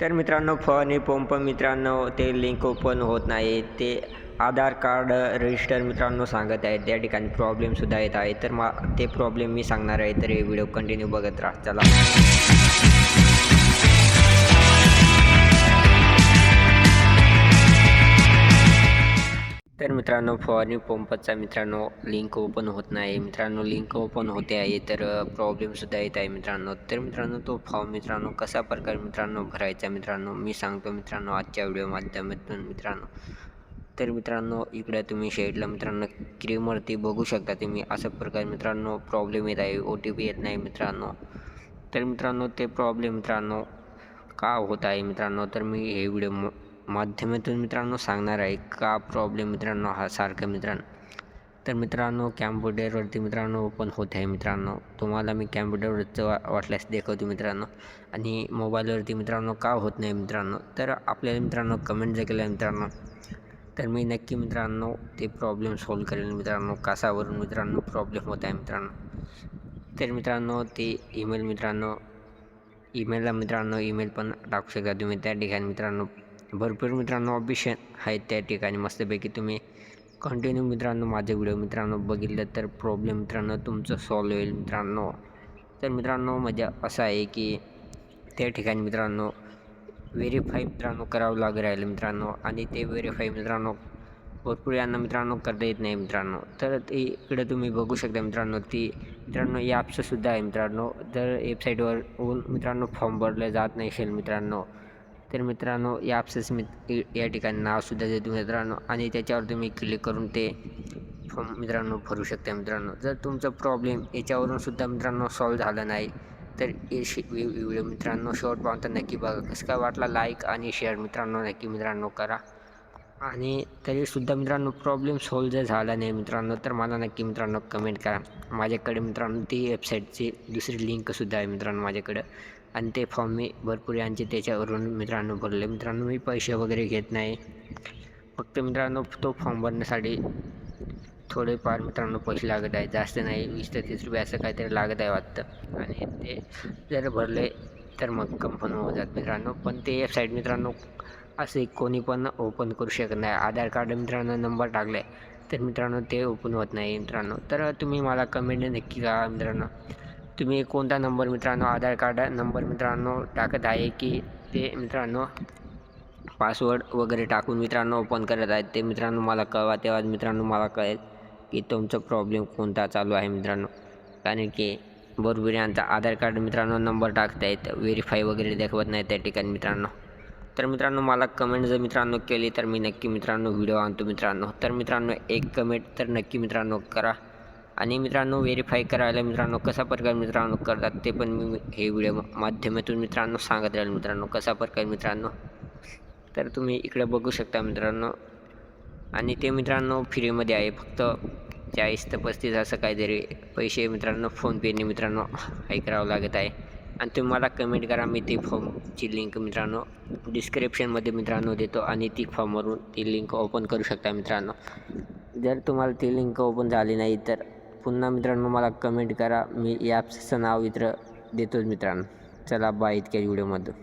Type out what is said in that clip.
तर मित्रांनो फवारणी पंप मित्रांनो ते लिंक ओपन होत नाही. ते आधार कार्ड रजिस्टर मित्रांनो सांगत आहे त्या ठिकाणी प्रॉब्लेमसुद्धा येत आहे. तर मा ते प्रॉब्लेम मी सांगणार आहे. तर हे व्हिडिओ कंटिन्यू बघत राहा. चला. मित्रांनो फवारणी पंपाचा मित्रांनो लिंक ओपन होत नाही. मित्रांनो लिंक ओपन होते आहे तर प्रॉब्लेमसुद्धा येत आहे मित्रांनो. तर मित्रांनो तो फॉर्म मित्रांनो कसा प्रकारे मित्रांनो भरायचा मित्रांनो? मी सांगतो मित्रांनो आजच्या व्हिडिओ माध्यमातून मित्रांनो. तर मित्रांनो इकडे तुम्ही शेडला मित्रांनो क्रीमवरती बघू शकता तुम्ही. अशा प्रकारे मित्रांनो प्रॉब्लेम येत आहे ओ टी पी येत नाही मित्रांनो. तर मित्रांनो ते प्रॉब्लेम मित्रांनो का होत आहे मित्रांनो? तर मी हे व्हिडिओ म माध्यमातून मित्रांनो सांगणार आहे का प्रॉब्लेम मित्रांनो हा सारखा मित्रांनो. तर मित्रांनो कॅम्प्युटरवरती मित्रांनो ओपन होत आहे मित्रांनो. तुम्हाला मी कॅम्प्युटरवरचं वा वाटल्यास दाखवतो मित्रांनो. आणि मोबाईलवरती मित्रांनो का होत नाही मित्रांनो तर आपल्याला मित्रांनो कमेंट जर केलं मित्रांनो तर मी नक्की मित्रांनो ते प्रॉब्लेम सॉल्व करेल मित्रांनो. कासावरून मित्रांनो प्रॉब्लेम होत आहे मित्रांनो. तर मित्रांनो ते ईमेल मित्रांनो ईमेलला मित्रांनो ईमेल पण टाकू शकता तुम्ही. त्या ठिकाणी मित्रांनो भरपूर मित्रांनो ऑप्शन आहेत त्या ठिकाणी. मस्तपैकी तुम्ही कंटिन्यू मित्रांनो माझे व्हिडिओ मित्रांनो बघितलं तर प्रॉब्लेम मित्रांनो तुमचं सॉल्व होईल मित्रांनो. तर मित्रांनो म्हणजे असं आहे की त्या ठिकाणी मित्रांनो व्हेरीफाय मित्रांनो करावं लागू राहिलं मित्रांनो आणि ते व्हेरीफाय मित्रांनो भरपूर यांना मित्रांनो करता येत नाही मित्रांनो. तर ते इकडे तुम्ही बघू शकता मित्रांनो ती मित्रांनो या ॲप्ससुद्धा आहे मित्रांनो. जर वेबसाईटवर मित्रांनो फॉर्म भरलं जात नाही असेल मित्रांनो. तर मित्रांनो या ॲप्सच मी या ठिकाणी नावसुद्धा देतो मित्रांनो. आणि त्याच्यावर तुम्ही क्लिक करून ते फॉर्म मित्रांनो भरू शकता मित्रांनो. जर तुमचा प्रॉब्लेम याच्यावरून सुद्धा मित्रांनो सॉल्व्ह झाला नाही तर व्हिडिओ मित्रांनो शॉर्ट पाहून तर नक्की बघा. कसं काय वाटला? लाईक आणि शेअर मित्रांनो नक्की मित्रांनो करा. आणि तरीसुद्धा मित्रांनो प्रॉब्लेम सॉल्व जर झाला नाही मित्रांनो तर मला नक्की मित्रांनो कमेंट करा. माझ्याकडे मित्रांनो ती वेबसाईटची दुसरी लिंकसुद्धा आहे मित्रांनो माझ्याकडं. आणि ते फॉर्म मी भरपूर यांचे त्याच्यावरून मित्रांनो भरले मित्रांनो मी पैसे वगैरे घेत नाही. फक्त मित्रांनो तो फॉर्म भरण्यासाठी थोडेफार मित्रांनो पैसे लागत आहे जास्त नाही वीस ते तीस रुपये असं काहीतरी लागत आहे वाटतं. आणि ते जर भरले तर मग कन्फर्म होतात जात मित्रांनो. पण ते वेबसाईट मित्रांनो असे कोणी पण ओपन करू शकत नाही. आधार कार्ड मित्रांनो नंबर टाकले तर मित्रांनो ते ओपन होत नाही मित्रांनो. तर तुम्ही मला कमेंट नक्की करा मित्रांनो. तुम्ही कोणता नंबर मित्रांनो आधार कार्ड नंबर मित्रांनो टाकत आहे की ते मित्रांनो पासवर्ड वगैरे टाकून मित्रांनो ओपन करत आहेत ते मित्रांनो मला कळवा. तेव्हा मित्रांनो मला कळेल की तुमचा प्रॉब्लेम कोणता चालू आहे मित्रांनो. कारण की बरोबर यांचा आधार कार्ड मित्रांनो नंबर टाकतायत व्हेरीफाय वगैरे दाखवत नाही त्या ठिकाणी मित्रांनो. तर मित्रांनो मला कमेंट जर मित्रांनो केली तर मी नक्की मित्रांनो व्हिडिओ आणतो मित्रांनो. तर मित्रांनो एक कमेंट तर नक्की मित्रांनो करा. आणि मित्रांनो व्हेरीफाय करायला मित्रांनो कसा प्रकारे मित्रांनो करतात ते पण मी हे व्हिडिओ माध्यमातून मित्रांनो सांगत राहील मित्रांनो कसा प्रकारे मित्रांनो. तर तुम्ही इकडे बघू शकता मित्रांनो. आणि ते मित्रांनो फ्रीमध्ये आहे फक्त चाळीस ते पस्तीस असं काहीतरी पैसे मित्रांनो फोनपेने मित्रांनो हाय करावं लागत आहे. आणि तुम्ही मला कमेंट करा मी ती फॉर्मची लिंक मित्रांनो डिस्क्रिप्शनमध्ये मित्रांनो देतो आणि ती फॉर्मवरून ती लिंक ओपन करू शकता मित्रांनो. जर तुम्हाला ती लिंक ओपन झाली नाही तर पुन्हा मित्रांनो मला कमेंट करा. मी या ॲप्सचं नाव इतर देतोच मित्रांनो. चला बाय इतक्या व्हिडिओमध्ये